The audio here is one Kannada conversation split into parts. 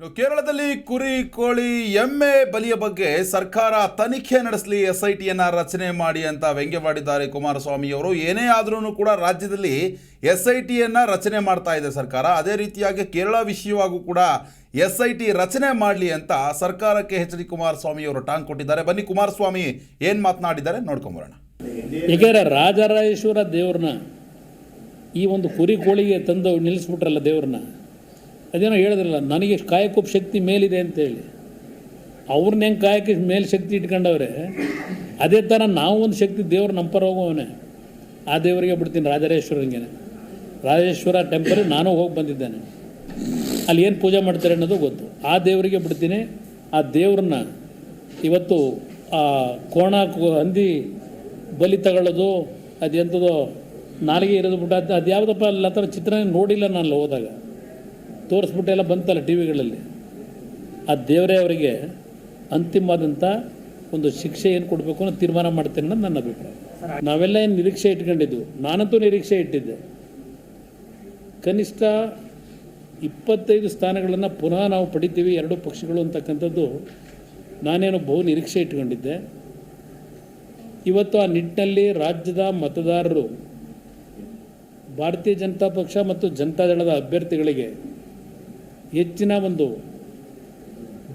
ಕೇರಳದಲ್ಲಿ ಕುರಿ, ಕೋಳಿ, ಎಮ್ಮೆ ಬಲಿಯ ಬಗ್ಗೆ ಸರ್ಕಾರ ತನಿಖೆ ನಡೆಸಲಿ ಎಸ್ ಐ ಟಿಯನ್ನು ರಚನೆ ಮಾಡಿ ಅಂತ ವ್ಯಂಗ್ಯವಾಡಿದ್ದಾರೆ ಕುಮಾರಸ್ವಾಮಿ ಅವರು. ಏನೇ ಆದ್ರೂ ಕೂಡ ರಾಜ್ಯದಲ್ಲಿ ಎಸ್ ಐ ಟಿಯನ್ನು ರಚನೆ ಮಾಡ್ತಾ ಇದೆ ಸರ್ಕಾರ. ಅದೇ ರೀತಿಯಾಗಿ ಕೇರಳ ವಿಷಯವಾಗೂ ಕೂಡ ಎಸ್ ಐ ಟಿ ರಚನೆ ಮಾಡಲಿ ಅಂತ ಸರ್ಕಾರಕ್ಕೆ ಎಚ್ ಡಿ ಕುಮಾರಸ್ವಾಮಿ ಅವರು ಟಾಂಗ್ ಕೊಟ್ಟಿದ್ದಾರೆ. ಬನ್ನಿ ಕುಮಾರಸ್ವಾಮಿ, ಏನು ಮಾತನಾಡಿದ್ದಾರೆ ನೋಡ್ಕೊಂಬರೋಣ ಏಕೆಂದರೆ ರಾಜರಾಜೇಶ್ವರ ದೇವ್ರನ್ನ ಈ ಒಂದು ಕುರಿ, ಕೋಳಿಗೆ ತಂದು ನಿಲ್ಲಿಸ್ಬಿಟ್ರಲ್ಲ ದೇವ್ರನ್ನ? ಅದೇನೋ ಹೇಳಿದ್ರಲ್ಲ, ನನಗೆ ಕಾಯಕೂಪ್ ಶಕ್ತಿ ಮೇಲಿದೆ ಅಂತೇಳಿ ಅವ್ರನ್ನ ಹೆಂಗೆ ಕಾಯಕ್ಕೆ ಮೇಲೆ ಶಕ್ತಿ ಇಟ್ಕೊಂಡವ್ರೆ, ಅದೇ ಥರ ನಾವು ಒಂದು ಶಕ್ತಿ ದೇವ್ರ ನಮ್ಮ ಪರ ಆ ದೇವರಿಗೆ ಬಿಡ್ತೀನಿ ರಾಜರೇಶ್ವರಂಗೆ ರಾಜೇಶ್ವರ ಟೆಂಪಲ್ ನಾನು ಹೋಗಿ ಬಂದಿದ್ದೇನೆ. ಅಲ್ಲಿ ಏನು ಪೂಜೆ ಮಾಡ್ತಾರೆ ಅನ್ನೋದು ಗೊತ್ತು. ಆ ದೇವರಿಗೆ ಬಿಡ್ತೀನಿ. ಆ ದೇವ್ರನ್ನ ಇವತ್ತು, ಆ ಕೋಣ ಹಂದಿ ಬಲಿ ತಗೊಳ್ಳೋದು, ಅದು ಎಂಥದೋ ನಾಲಿಗೆ ಇರೋದು ಬಿಟ್ಟು, ಅದು ಅದು ಯಾವುದಪ್ಪ ಅಲ್ಲಿ ಆ ಥರ ಚಿತ್ರ ನೋಡಿಲ್ಲ ನಾನು ಹೋದಾಗ. ತೋರಿಸ್ಬಿಟ್ಟೆಲ್ಲ ಬಂತಲ್ಲ ಟಿ ವಿಗಳಲ್ಲಿ ಆ ದೇವರೇ ಅವರಿಗೆ ಅಂತಿಮವಾದಂಥ ಒಂದು ಶಿಕ್ಷೆ ಏನು ಕೊಡಬೇಕು ಅನ್ನೋ ತೀರ್ಮಾನ ಮಾಡ್ತೇನೆ ಅನ್ನೋದು ನನ್ನ ಅಭಿಪ್ರಾಯ. ನಾವೆಲ್ಲ ಏನು ನಿರೀಕ್ಷೆ ಇಟ್ಕೊಂಡಿದ್ದು? ನಾನಂತೂ ನಿರೀಕ್ಷೆ ಇಟ್ಟಿದ್ದೆ. ಕನಿಷ್ಠ ಇಪ್ಪತ್ತೈದು ಸ್ಥಾನಗಳನ್ನು ಪುನಃ ನಾವು ಪಡಿತೀವಿ, ಎರಡೂ ಪಕ್ಷಗಳು ಅಂತಕ್ಕಂಥದ್ದು ನಾನೇನು ಬಹು ನಿರೀಕ್ಷೆ ಇಟ್ಕೊಂಡಿದ್ದೆ. ಇವತ್ತು ಆ ನಿಟ್ಟಿನಲ್ಲಿ ರಾಜ್ಯದ ಮತದಾರರು, ಭಾರತೀಯ ಜನತಾ ಪಕ್ಷ ಮತ್ತು ಜನತಾದಳದ ಅಭ್ಯರ್ಥಿಗಳಿಗೆ ಹೆಚ್ಚಿನ ಒಂದು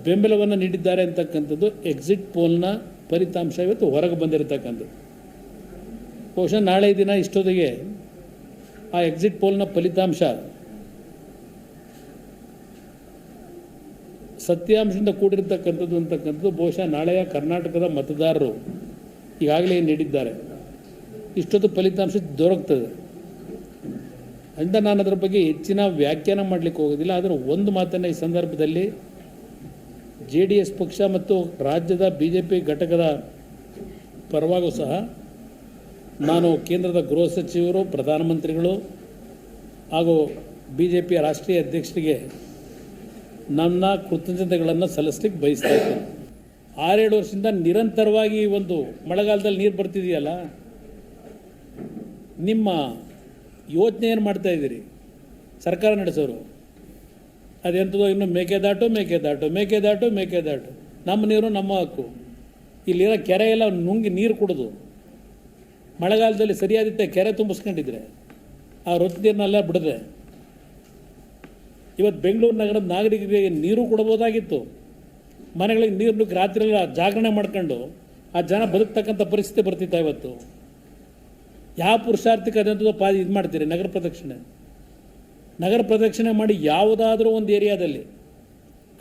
ಬೆಂಬಲವನ್ನು ನೀಡಿದ್ದಾರೆ ಅಂತಕ್ಕಂಥದ್ದು ಎಕ್ಸಿಟ್ ಪೋಲ್ನ ಫಲಿತಾಂಶ ಇವತ್ತು ಹೊರಗೆ ಬಂದಿರತಕ್ಕಂಥದ್ದು. ಬಹುಶಃ ನಾಳೆ ದಿನ ಇಷ್ಟೊತ್ತಿಗೆ ಆ ಎಕ್ಸಿಟ್ ಪೋಲ್ನ ಫಲಿತಾಂಶ ಸತ್ಯಾಂಶದಿಂದ ಕೂಡಿರ್ತಕ್ಕಂಥದ್ದು ಅಂತಕ್ಕಂಥದ್ದು ಬಹುಶಃ ನಾಳೆಯ ಕರ್ನಾಟಕದ ಮತದಾರರು ಈಗಾಗಲೇ ನೀಡಿದ್ದಾರೆ. ಇಷ್ಟೊತ್ತು ಫಲಿತಾಂಶ ದೊರಕ್ತದೆ. ಅಂತ ನಾನು ಅದರ ಬಗ್ಗೆ ಹೆಚ್ಚಿನ ವ್ಯಾಖ್ಯಾನ ಮಾಡಲಿಕ್ಕೆ ಹೋಗೋದಿಲ್ಲ, ಆದರೆ ಒಂದು ಮಾತನ್ನು ಈ ಸಂದರ್ಭದಲ್ಲಿ ಜೆ ಡಿ ಎಸ್ ಪಕ್ಷ ಮತ್ತು ರಾಜ್ಯದ ಬಿ ಜೆ ಪಿ ಘಟಕದ ಪರವಾಗೂ ಸಹ ನಾನು ಕೇಂದ್ರದ ಗೃಹ ಸಚಿವರು, ಪ್ರಧಾನಮಂತ್ರಿಗಳು ಹಾಗೂ ಬಿ ಜೆ ಪಿಯ ರಾಷ್ಟ್ರೀಯ ಅಧ್ಯಕ್ಷರಿಗೆ ನನ್ನ ಕೃತಜ್ಞತೆಗಳನ್ನು ಸಲ್ಲಿಸ್ಲಿಕ್ಕೆ ಬಯಸ್ತಾ ಇದ್ದೇನೆ. ಆರೇಳು ವರ್ಷದಿಂದ ನಿರಂತರವಾಗಿ ಒಂದು ಮಳೆಗಾಲದಲ್ಲಿ ನೀರು ಬರ್ತಿದೆಯಲ್ಲ, ನಿಮ್ಮ ಯೋಚನೆ ಏನು ಮಾಡ್ತಾ ಇದ್ದೀರಿ? ಸರ್ಕಾರ ನಡೆಸೋರು. ಅದೆಂಥದೋ ಇನ್ನು ಮೇಕೆದಾಟು ಮೇಕೆದಾಟು ಮೇಕೆದಾಟು ಮೇಕೆದಾಟು ನಮ್ಮ ನೀರು ನಮ್ಮ ಹಕ್ಕು. ಇಲ್ಲಿರೋ ಕೆರೆ ಎಲ್ಲ ನುಂಗಿ ನೀರು ಕುಡಿದು. ಮಳೆಗಾಲದಲ್ಲಿ ಸರಿಯಾದಿತ್ತೆ ಕೆರೆ ತುಂಬಿಸ್ಕೊಂಡಿದ್ರೆ, ಆ ವೃತ್ತಿ ನೀರನ್ನೆಲ್ಲ ಬಿಡದೆ. ಇವತ್ತು ಬೆಂಗಳೂರು ನಗರದ ನಾಗರಿಕರಿಗೆ ನೀರು ಕೊಡ್ಬೋದಾಗಿತ್ತು ಮನೆಗಳಿಗೆ ನೀರು ನುಗ್ಗಿ ರಾತ್ರಿ ಜಾಗರಣೆ ಮಾಡ್ಕೊಂಡು, ಆ ಜನ ಬದುಕ್ತಕ್ಕಂಥ ಪರಿಸ್ಥಿತಿ ಬರ್ತಿತ್ತು ಇವತ್ತು. ಯಾವ ಪುರುಷಾರ್ಥಕ್ಕೆ ಅದಂಥದ್ದು ಪಾ ಇದು ಮಾಡ್ತೀರಿ? ನಗರ ಪ್ರದಕ್ಷಿಣೆ. ನಗರ ಪ್ರದಕ್ಷಿಣೆ ಮಾಡಿ ಯಾವುದಾದ್ರೂ ಒಂದು ಏರಿಯಾದಲ್ಲಿ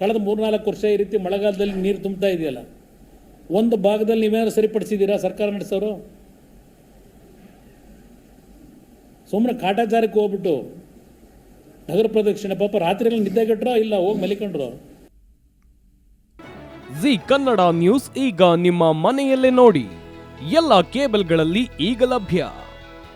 ಕಳೆದ ಮೂರ್ನಾಲ್ಕು ವರ್ಷ ಈ ರೀತಿ ಮಳೆಗಾಲದಲ್ಲಿ ನೀರು ತುಂಬ್ತಾ ಇದೆಯಲ್ಲ, ಒಂದು ಭಾಗದಲ್ಲಿ ನೀವೇನಾದ್ರು ಸರಿಪಡಿಸಿದ್ದೀರಾ ಸರ್ಕಾರ ನಡೆಸೋರು? ಸುಮ್ಮನೆ ಕಾಟಾಚಾರಕ್ಕೆ ಹೋಗ್ಬಿಟ್ಟು ನಗರ ಪ್ರದಕ್ಷಿಣೆ, ಪಾಪ ರಾತ್ರಿಯಲ್ಲಿ ನಿದ್ದೆಗೆಟ್ರೋ ಇಲ್ಲ, ಹೋಗಿ ಮಲಿಕೊಂಡ್ರು? ಜಿ ಕನ್ನಡ ನ್ಯೂಸ್ ಈಗ ನಿಮ್ಮ ಮನೆಯಲ್ಲೇ ನೋಡಿ. ಎಲ್ಲ ಕೇಬಲ್ಗಳಲ್ಲಿ ಈಗ ಲಭ್ಯ.